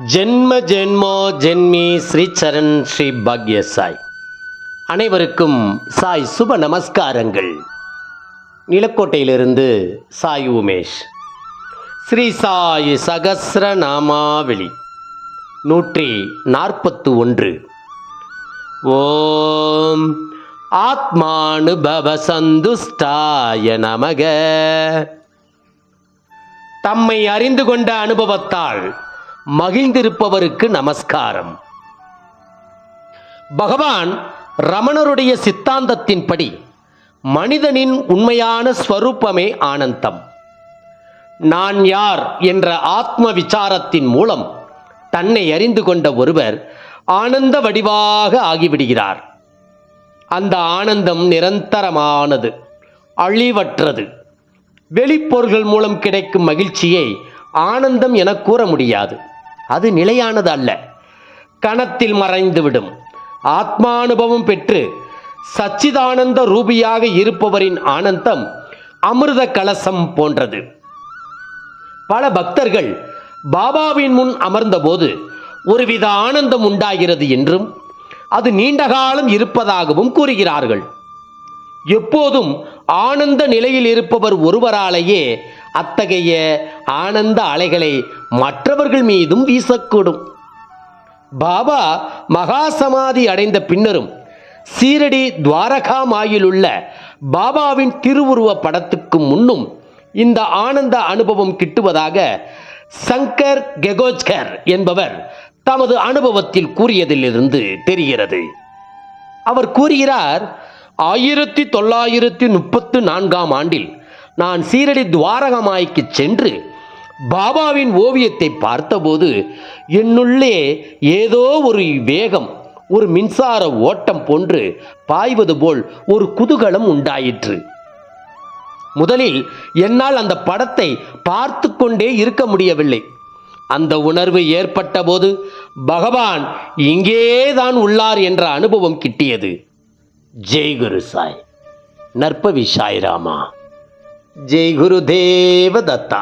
ஜென்ம ஜென்மோ ஜென்மி ஸ்ரீ சரண் ஸ்ரீ பாக்ய சாய் அனைவருக்கும் சாய் சுப நமஸ்காரங்கள். நிலக்கோட்டையிலிருந்து சாய் உமேஷ். ஸ்ரீ சாய் சகசிர நாமாவளி. நூற்றி நாற்பத்து ஒன்று ஓம் ஆத்மானுபவ சந்துஷ்டாய நமக. தம்மை அறிந்து கொண்ட அனுபவத்தால் மகிழ்ந்திருப்பவருக்கு நமஸ்காரம். பகவான் ரமணருடைய சித்தாந்தத்தின்படி மனிதனின் உண்மையான ஸ்வரூபமே ஆனந்தம். நான் யார் என்ற ஆத்ம விசாரத்தின் மூலம் தன்னை அறிந்து கொண்ட ஒருவர் ஆனந்த வடிவாக ஆகிவிடுகிறார். அந்த ஆனந்தம் நிரந்தரமானது அழிவற்றது. வெளிப்பொருள்கள் மூலம் கிடைக்கும் மகிழ்ச்சியை ஆனந்தம் என கூற முடியாது. அது நிலையானது அல்ல கணத்தில் மறைந்துவிடும். ஆத்மானுபவம் பெற்று சச்சிதானந்த ரூபியாக இருப்பவரின் ஆனந்தம் அமிர்த கலசம் போன்றது. பல பக்தர்கள் பாபாவின் முன் அமர்ந்தபோது ஒருவித ஆனந்தம் உண்டாகிறது என்றும் அது நீண்ட காலம் இருப்பதாகவும் கூறுகிறார்கள். எப்போதும் ஆனந்த நிலையில் இருப்பவர் ஒருவராலேயே அத்தகைய ஆனந்த அலைகளை மற்றவர்கள் மீதும் வீசக்கூடும். பாபா மகா சமாதி அடைந்த பின்னரும் சீரடி துவாரகாமாயில் உள்ள பாபாவின் திருவுருவ படத்துக்கு முன்னும் இந்த ஆனந்த அனுபவம் கிட்டுவதாக சங்கர் கெகோஜ்கர் என்பவர் தமது அனுபவத்தில் கூறியதிலிருந்து தெரிகிறது. அவர் கூறுகிறார் ஆயிரத்தி தொள்ளாயிரத்தி முப்பத்து நான்காம் ஆண்டில் நான் சீரடி துவாரகமாய்க்கு சென்று பாபாவின் ஓவியத்தை பார்த்தபோது என்னுள்ளே ஏதோ ஒரு வேகம் ஒரு மின்சார ஓட்டம் போன்று பாய்வது போல் ஒரு குதூகலம் உண்டாயிற்று. முதலில் என்னால் அந்த படத்தை பார்த்து கொண்டே இருக்க முடியவில்லை. அந்த உணர்வு ஏற்பட்ட போது பகவான் இங்கேதான் உள்ளார் என்ற அனுபவம் கிட்டியது. ஜெய் குரு சாய். நற்பவி சாய்ராமா. ஜெய் குரு தேவ தத்தா